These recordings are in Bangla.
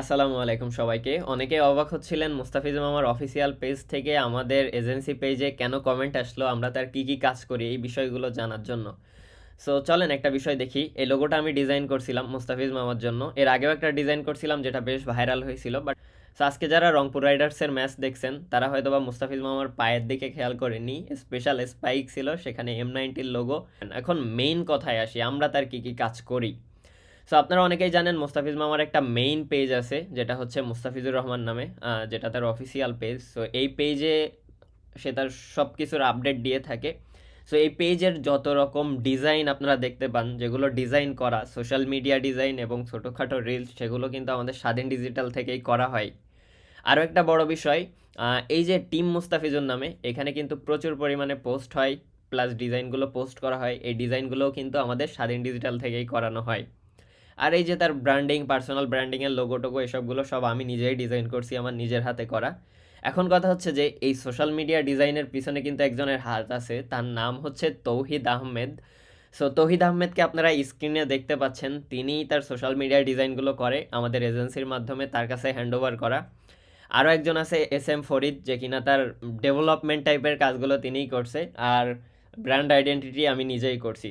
আসসালামু আলাইকুম সবাইকে। অনেকে অবাক হচ্ছিলেন মুস্তাফিজুর মামার অফিসিয়াল পেজ থেকে আমাদের এজেন্সি পেজে কেন কমেন্ট আসলো, আমরা তার কি কি কাজ করি এই বিষয়গুলো জানার জন্য। সো চলেন একটা বিষয় দেখি। এই লোগোটা আমি ডিজাইন করছিলাম মুস্তাফিজ মামার জন্য। এর আগেও একটা ডিজাইন করছিলাম যেটা বেশ ভাইরাল হয়েছিল বাট আজকে যারা রংপুর রাইডার্সের ম্যাচ দেখছেন, তারা হয়তো বা মুস্তাফিজ মামার পায়ের দিকে খেয়াল করেনি স্পেশাল স্পাইক ছিল, সেখানে এম নাইনটির লোগো এখন মেইন কথায় আসি, আমরা তার কি কি কাজ করি? সো আপনারা অনেকেই জানেন মুস্তাফিজ মামার একটা মেইন পেজ আছে, যেটা হচ্ছে মুস্তাফিজুর রহমান নামে যেটা তার অফিসিয়াল পেজ সো এই পেজে সে তার সব কিছুর আপডেট দিয়ে থাকে। সো এই পেজের যত রকম ডিজাইন আপনারা দেখতে পান, যেগুলো ডিজাইন করা সোশ্যাল মিডিয়া ডিজাইন এবং ছোটোখাটো রিলস সেগুলো কিন্তু আমাদের স্বাধীন ডিজিটাল থেকেই করা হয়। আরও একটা বড় বিষয় এই যে টিম মুস্তাফিজুর নামে, এখানে কিন্তু প্রচুর পরিমাণে পোস্ট হয় প্লাস ডিজাইনগুলো পোস্ট করা হয়। এই ডিজাইনগুলোও কিন্তু আমাদের স্বাধীন ডিজিটাল থেকেই করানো হয়। আর এই যে তার ব্র্যান্ডিং পার্সোনাল ব্র্যান্ডিংয়ের লোগো টোগো এসবগুলো সব আমি নিজেই ডিজাইন করছি, আমার নিজের হাতে করা। এখন কথা হচ্ছে যে এই সোশ্যাল মিডিয়া ডিজাইনের পিছনে কিন্তু একজনের হাত আছে, তার নাম হচ্ছে তৌহিদ আহমেদ। সো তৌহিদ আহমেদকে আপনারা স্ক্রিনে দেখতে পাচ্ছেন, তিনিই তার সোশ্যাল মিডিয়া ডিজাইনগুলো করে, আমাদের এজেন্সির মাধ্যমে তার কাছে হ্যান্ড ওভার করা। আরও একজন আছে এস এম ফরিদ, যে কিনা তার ডেভেলপমেন্ট টাইপের কাজগুলো তিনিই করছে, আর ব্র্যান্ড আইডেন্টিটি আমি নিজেই করছি।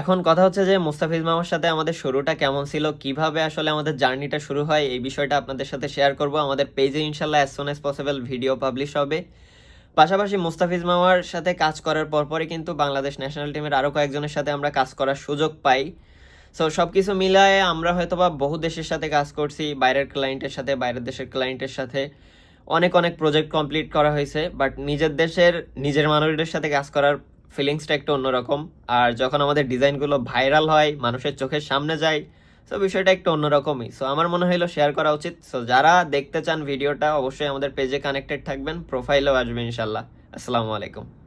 এখন কথা হচ্ছে যে মুস্তাফিজ মামার সাথে আমাদের শুরুটা কেমন ছিল, কীভাবে আসলে আমাদের জার্নিটা শুরু হয়, এই বিষয়টা আপনাদের সাথে শেয়ার করব। আমাদের পেজে ইনশাল্লাহ as soon as possible video publish হবে। পাশাপাশি মুস্তাফিজ মামার সাথে কাজ করার পরপরই কিন্তু বাংলাদেশ ন্যাশনাল টিমের আরও কয়েকজনের সাথে আমরা কাজ করার সুযোগ পাই। সো সব কিছু মিলায়ে আমরা হয়তোবা বহু দেশের সাথে কাজ করছি, বাইরের ক্লায়েন্টের সাথে, বাইরের দেশের ক্লায়েন্টের সাথে। অনেক অনেক প্রজেক্ট কমপ্লিট করা হয়েছে বাট নিজের দেশের, নিজের মানুষদের সাথে কাজ করার ফিলিংসটা একটু অন্যরকম। আর যখন আমাদের ডিজাইনগুলো ভাইরাল হয়, মানুষের চোখের সামনে যায় সো বিষয়টা একটু অন্যরকমই। সো আমার মনে হলো শেয়ার করা উচিত। সো যারা দেখতে চান ভিডিওটা অবশ্যই আমাদের পেজে কানেক্টেড থাকবেন প্রোফাইলেও আসবে ইনশাল্লাহ আসসালামু আলাইকুম।